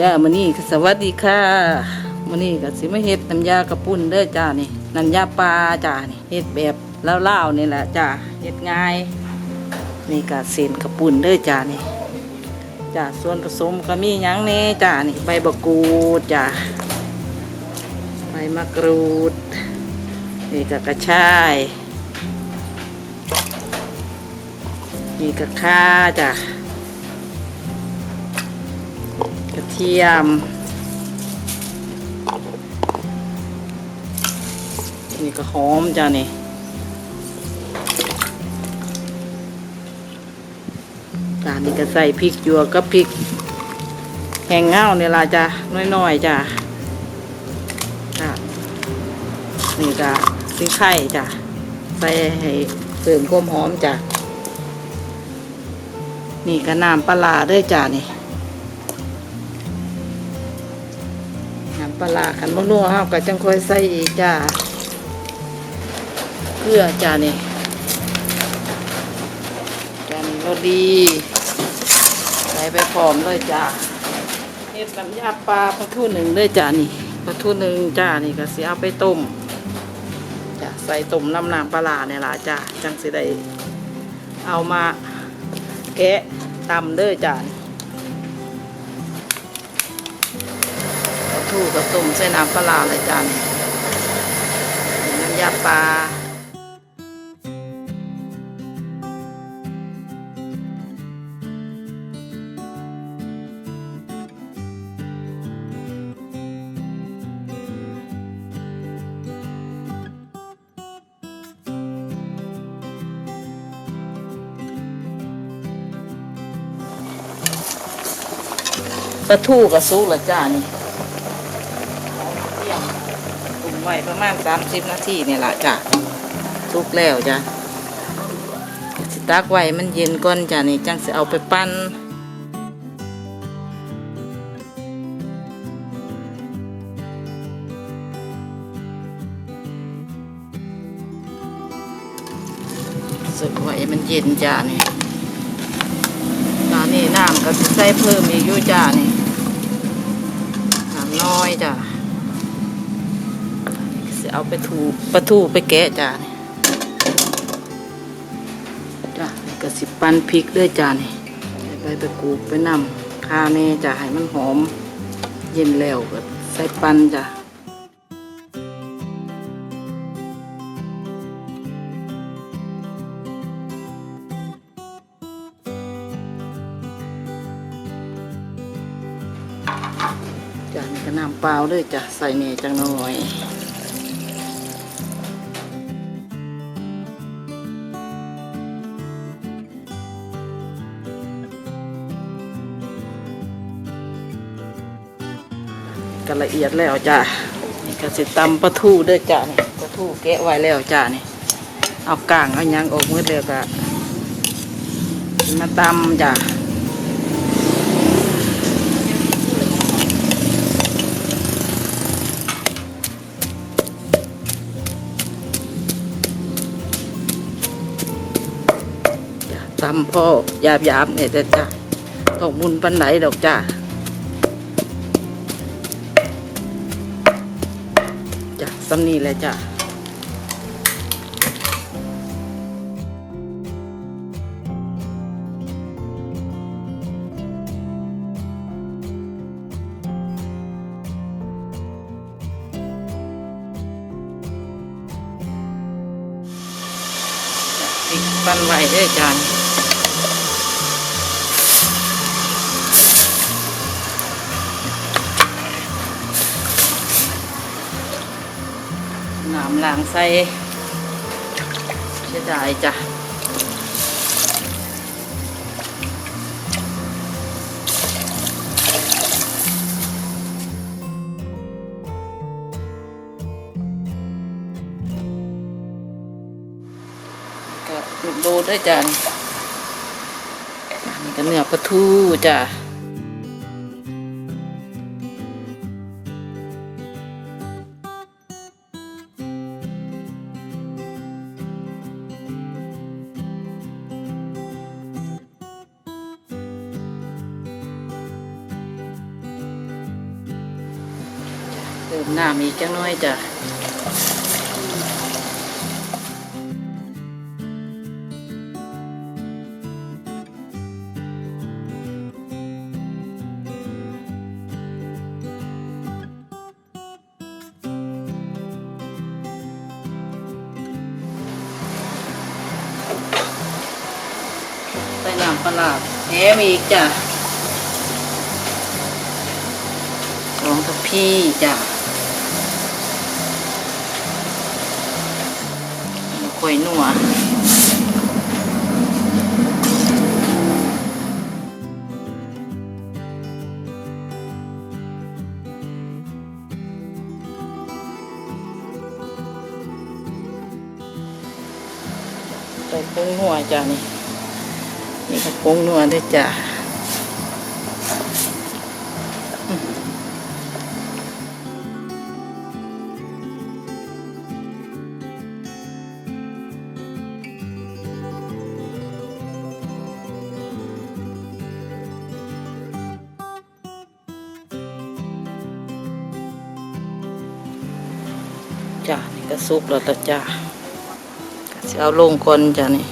ย่ามื้อนี้ก็สวัสดีค่ะมื้อนี้ก็สิมาเฮ็ดน้ำยากระปุ่นเด้อจ้านี่น้ำยาปลาจ้านี่เฮ็ดแบบเล่าๆนี่แหละจ้าเฮ็ดง่ายนี่ก็เส้นกระปุ่นเด้อจ้านี่จ้าส่วนผสมก็มีหยังแน่จ้านี่ใบบักกูดจ้าใบมะกรูดนี่ก็กระชายนี่ก็ข่าจ้ะ กระเทียม นี่ก็หอมจ้ะนี่จานนี้ก็ใส่พริกหยวกกับพริกแห้งเง่าเนี่ยล่ะจ้ะน้อยๆจ้ะจ้ะนี่ก็ซีไข่จ้ะใส่ให้เสริมความหอมจ้ะนี่ก็น้ำปลาร้าด้วยจ้ะนี่ำปลาร้าขันมะนัวห้าก็จังค่อยใส่อีกจ้าเกลือจ้านี่กันรสดีใส่ไปพร้อมเลยจ้าเฮ็ดน้ำยาปลาปลาทูหนึ่งเลยจ้านี่ปลาทูหนึ่งจ้านี่ก็สิเอาไปต้มจ้าใส่ต้มน้ำน้ำปลาร้าเนี่ยล่ะจ้าจังสิได้เอามาแกะตำเด้อจ้านี่ ถูกับต้มใส่น้ำปลาเลยจ้านน้ำยาปลาปลาทูกับซุกละจ้านี่ ไว้ประมาณสามสิบนาทีนี่แหละจ้ะซุกแล้วจ้ะสิตักไว้มันเย็นก่อนจ้ะนี่จังสิเอาไปปั้นสึกไว้มันเย็นจ้ะนี่ตอนนี้น้ำก็ใส่เพิ่มอีกอยู่จ้ะนี่น้ำน้อยจ้ะ เอาไปถูปลาทูไปแกะจ้ะนี่จ้ะนี่ก็สิปั้นพริกด้วยจ้ะนี่ใส่ใบตะกรูดไปนำคาแน่จ้ะให้มันหอม เย็นแล้วก็ใส่ปั้นจ้ะจานก็น้ำเปล่าด้วยจ้ะใส่เนยจังหน่อย ก็ละเอียดแล้วจ้ะนี่ก็สิตำปลาทูด้วยจ้ะนี่ปลาทูแกะไว้แล้วจ้ะนี่ เอากลางเอายังออกมือเดียวก็มาตำจ้ะตำพ่อหยาบหยาบๆเนี่ยจ้ะจ้ะต้องมุนปันไหนดอกจ้ะ จ้ะสำนีเลยจ้ะอีกปันไหวเด้จ้ะน้ น้ำล้างใส่เสียดายจ้ะก็ลูด้วยจ้ะนี่ก็เนื้อปลาทูจ้ะ ติมน้ำอีกจังน้อยจ้ะใส่น้ำปลาแถมอีกจ้ะสองทัพพี่จ้ะ ข่อยนัวใส่ผงนัวจ้ะนี่ นี่ก็ผงนัวด้วยจ้ะ จ้ะนี่ก็สุกแล้วละจ้ะก็สิเอาลงก่อนจ้ะนี่